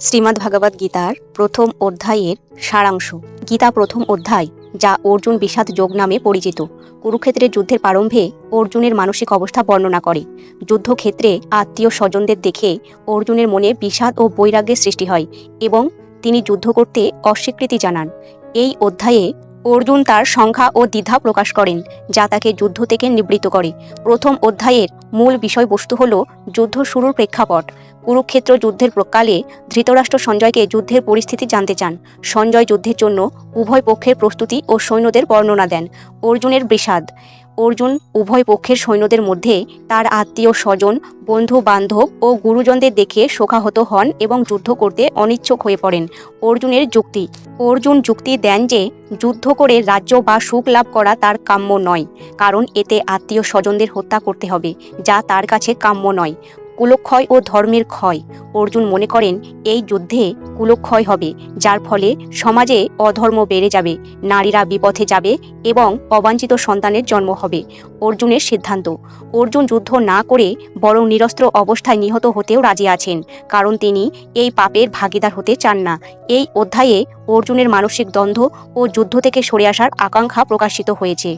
শ্রীমদ্ ভাগবত গীতার প্রথম অধ্যায়ের সারাংশ। গীতা প্রথম অধ্যায়, যা অর্জুন বিষাদ যোগ নামে পরিচিত। কুরুক্ষেত্রের যুদ্ধের প্রারম্ভে অর্জুনের মানসিক অবস্থা বর্ণনা করে। যুদ্ধক্ষেত্রে আত্মীয় স্বজনদের দেখে অর্জুনের মনে বিষাদ ও বৈরাগ্যের সৃষ্টি হয় এবং তিনি যুদ্ধ করতে অস্বীকৃতি জানান। এই অধ্যায়ে অর্জুন তার সংখ্যা ও দ্বিধা প্রকাশ করেন, যা তাকে যুদ্ধ থেকে নিবৃত্ত করে। প্রথম অধ্যায়ের মূল বিষয়বস্তু হল যুদ্ধ শুরুর প্রেক্ষাপট। কুরুক্ষেত্র যুদ্ধের প্রকালে ধৃতরাষ্ট্র সঞ্জয়কে যুদ্ধের পরিস্থিতি জানতে চান। সঞ্জয় যুদ্ধের জন্য উভয় পক্ষের প্রস্তুতি ও সৈন্যদের বর্ণনা দেন। অর্জুনের বিষাদ অর্জুন উভয় পক্ষের সৈন্যদের মধ্যে তার আত্মীয় স্বজন বন্ধু বান্ধব ও গুরুজনদের দেখে শোকাহত হন এবং যুদ্ধ করতে অনিচ্ছুক হয়ে পড়েন অর্জুনের যুক্তি। অর্জুন যুক্তি দেন যে, যুদ্ধ করে রাজ্য বা সুখ লাভ করা তার কাম্য নয়, কারণ এতে আত্মীয় স্বজনদের হত্যা করতে হবে, যা তার কাছে কাম্য নয়। কুলক্ষয় ও ধর্মের ক্ষয়। অর্জুন মনে করেন, এই যুদ্ধে কুলক্ষয় হবে, যার ফলে সমাজে অধর্ম বেড়ে যাবে, নারীরা বিপথে যাবে এবং অবাঞ্ছিত সন্তানের জন্ম হবে, অর্জুনের সিদ্ধান্ত। অর্জুন যুদ্ধ না করে বরং নিরস্ত্র অবস্থায় নিহত হতেও রাজি আছেন, কারণ তিনি এই পাপের ভাগিদার হতে চান না। এই অধ্যায়ে অর্জুনের মানসিক দ্বন্দ্ব ও যুদ্ধ থেকে সরে আসার আকাঙ্ক্ষা প্রকাশিত হয়েছে।